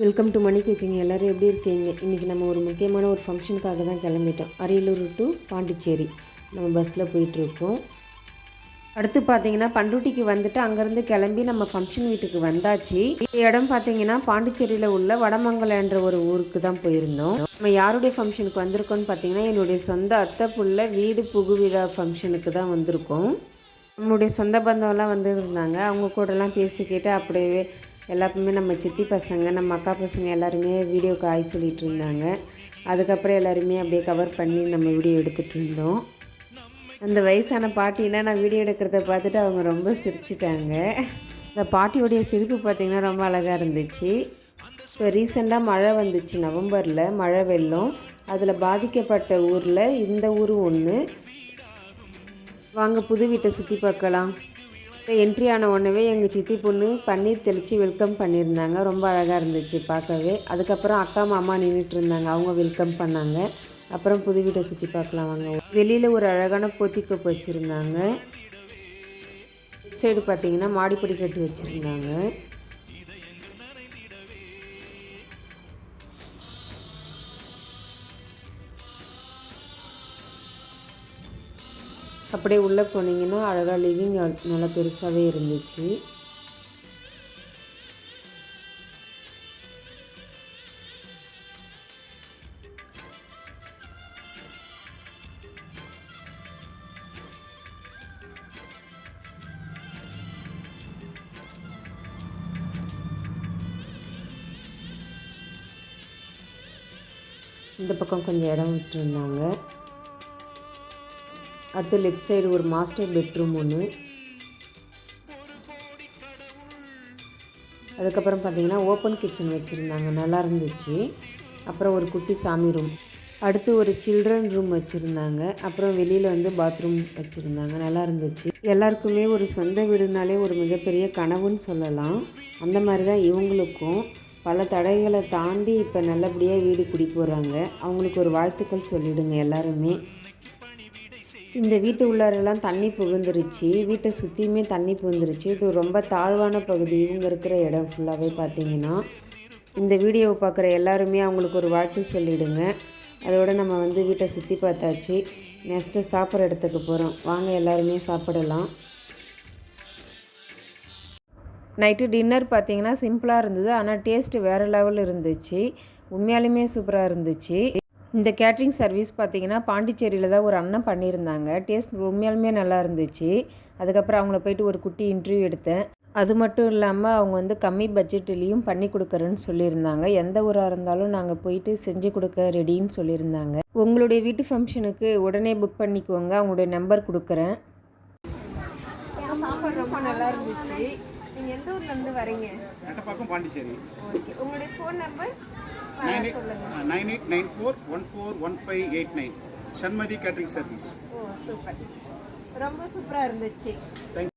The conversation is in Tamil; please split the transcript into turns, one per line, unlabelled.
வெல்கம் டு மணி குக்கிங் எல்லோரும் எப்படி இருக்கீங்க? இன்றைக்கி நம்ம ஒரு முக்கியமான ஒரு ஃபங்க்ஷனுக்காக தான் கிளம்பிட்டோம். அரியலூர் டு பாண்டிச்சேரி. நம்ம பஸ்ஸில் போயிட்டுருக்கோம் அடுத்து பார்த்தீங்கன்னா பண்ருட்டிக்கு வந்துட்டு அங்கேருந்து கிளம்பி நம்ம ஃபங்க்ஷன் வீட்டுக்கு வந்தாச்சு. இந்த இடம் பார்த்தீங்கன்னா பாண்டிச்சேரியில் உள்ள வடமங்கலன்ற ஒரு ஊருக்கு தான் போயிருந்தோம். நம்ம யாருடைய ஃபங்க்ஷனுக்கு வந்திருக்கோம்னு பார்த்தீங்கன்னா என்னுடைய சொந்த அத்தை புள்ள வீடு புகுவிழா ஃபங்க்ஷனுக்கு தான் வந்திருக்கோம். நம்மளுடைய சொந்த பந்தம்லாம் வந்துருந்தாங்க அவங்க கூடலாம் பேசிக்கிட்டு அப்படியே எல்லாருமே நம்ம சித்தி பசங்க நம்ம அக்கா பசங்க எல்லாருமே வீடியோக்கு ஆய் சொல்லிட்டு இருந்தாங்க அதுக்கப்புறம் எல்லாருமே அப்படியே கவர் பண்ணி நம்ம வீடியோ எடுத்துகிட்டு இருந்தோம். அந்த வயசான பாட்டினா நான் வீடியோ எடுக்கிறத பார்த்துட்டு அவங்க ரொம்ப சிரிச்சிட்டாங்க. அந்த பாட்டியோடைய சிரிப்பு பார்த்திங்கன்னா ரொம்ப அழகாக இருந்துச்சு. இப்போ ரீசெண்டாக மழை வந்துச்சு நவம்பரில் மழை வெள்ளம். அதில் பாதிக்கப்பட்ட ஊரில் இந்த ஊரும் ஒன்று வாங்க புது வீட்டை சுற்றி பார்க்கலாம். இப்போ என்ட்ரி ஆன உடனே எங்கள் சித்தி பொண்ணு பன்னீர் தெளித்து வெல்கம் பண்ணியிருந்தாங்க. ரொம்ப அழகாக இருந்துச்சு பார்க்கவே. அதுக்கப்புறம் அக்கா மாமா நின்றுட்டு இருந்தாங்க. அவங்க வெல்கம் பண்ணாங்க. அப்புறம் புது வீட்டை சுற்றி பார்க்கலாம் வாங்க. வெளியில் ஒரு அழகான பொத்திக்கப்பு வச்சுருந்தாங்க சைடு பார்த்தீங்கன்னா மாடிப்படி கட்டி வச்சுருந்தாங்க. அப்படியே உள்ளே போனீங்கன்னா அழகாக லிவிங் நல்லா பெருசாகவே இருந்துச்சு. இந்த பக்கம் கொஞ்சம் இடம் விட்டுருந்தாங்க. அடுத்து லெஃப்ட் சைடு ஒரு மாஸ்டர் பெட்ரூம் ஒன்று அதுக்கப்புறம் பார்த்தீங்கன்னா ஓப்பன் கிச்சன் வச்சுருந்தாங்க. நல்லா இருந்துச்சு. அப்புறம் ஒரு குட்டி சாமி ரூம் அடுத்து ஒரு சில்ட்ரன் ரூம் வச்சுருந்தாங்க. அப்புறம் வெளியில் வந்து பாத்ரூம் வச்சுருந்தாங்க. நல்லா இருந்துச்சு. எல்லாருக்குமே ஒரு சொந்த வீடுனாலே ஒரு மிகப்பெரிய கனவுன்னு சொல்லலாம். அந்த மாதிரி தான் இவங்களுக்கும். பல தடைகளை தாண்டி இப்போ நல்லபடியாக வீடு குடி போகிறாங்க அவங்களுக்கு ஒரு வாழ்த்துக்கள் சொல்லிவிடுங்க எல்லாருமே. இந்த வீட்டு உள்ளாரெல்லாம் தண்ணி புகுந்துருச்சு. வீட்டை சுற்றியுமே தண்ணி புகுந்துருச்சு. இது ரொம்ப தாழ்வான பகுதி. இவங்க இருக்கிற இடம் ஃபுல்லாகவே பார்த்தீங்கன்னா. இந்த வீடியோவை பார்க்குற எல்லாருமே அவங்களுக்கு ஒரு வாழ்த்து சொல்லிவிடுங்க அதோட நம்ம வந்து வீட்டை சுற்றி பார்த்தாச்சு. நெக்ஸ்ட்டு சாப்பிட்ற இடத்துக்கு போகிறோம் வாங்க எல்லாருமே சாப்பிடலாம். நைட்டு டின்னர் பார்த்தீங்கன்னா சிம்பிளாக இருந்தது. ஆனால் டேஸ்ட்டு வேறு லெவலில் இருந்துச்சு. உண்மையாலுமே சூப்பராக இருந்துச்சு. இந்த கேட்ரிங் சர்வீஸ் பார்த்தீங்கன்னா பாண்டிச்சேரியில் தான் ஒரு அண்ணன் பண்ணியிருந்தாங்க. டேஸ்ட் உண்மையாலுமே நல்லா இருந்துச்சு. அதுக்கப்புறம் அவங்கள போயிட்டு ஒரு குட்டி இன்டர்வியூ எடுத்தேன். அது மட்டும் இல்லாமல் அவங்க வந்து கம்மி பட்ஜெட்லேயும் பண்ணி கொடுக்குறேன்னு சொல்லியிருந்தாங்க. எந்த ஊராக இருந்தாலும் நாங்கள் போயிட்டு செஞ்சு கொடுக்க ரெடின்னு சொல்லியிருந்தாங்க. உங்களுடைய வீட்டு ஃபங்க்ஷனுக்கு உடனே புக் பண்ணிக்கோங்க. அவங்களுடைய நம்பர் கொடுக்குறேன். சாப்பாடு ரொம்ப நல்லா இருந்துச்சு? நீங்கள் எந்த ஊர்லேருந்து வரீங்க?
பாண்டிச்சேரி.
ஓகே. உங்களுடைய phone number
nine eight nine eight nine four one four one five eight nine. Sanmathi catering service.
Oh super. ரொம்ப சூப்பராக இருந்துச்சு.
தேங்க்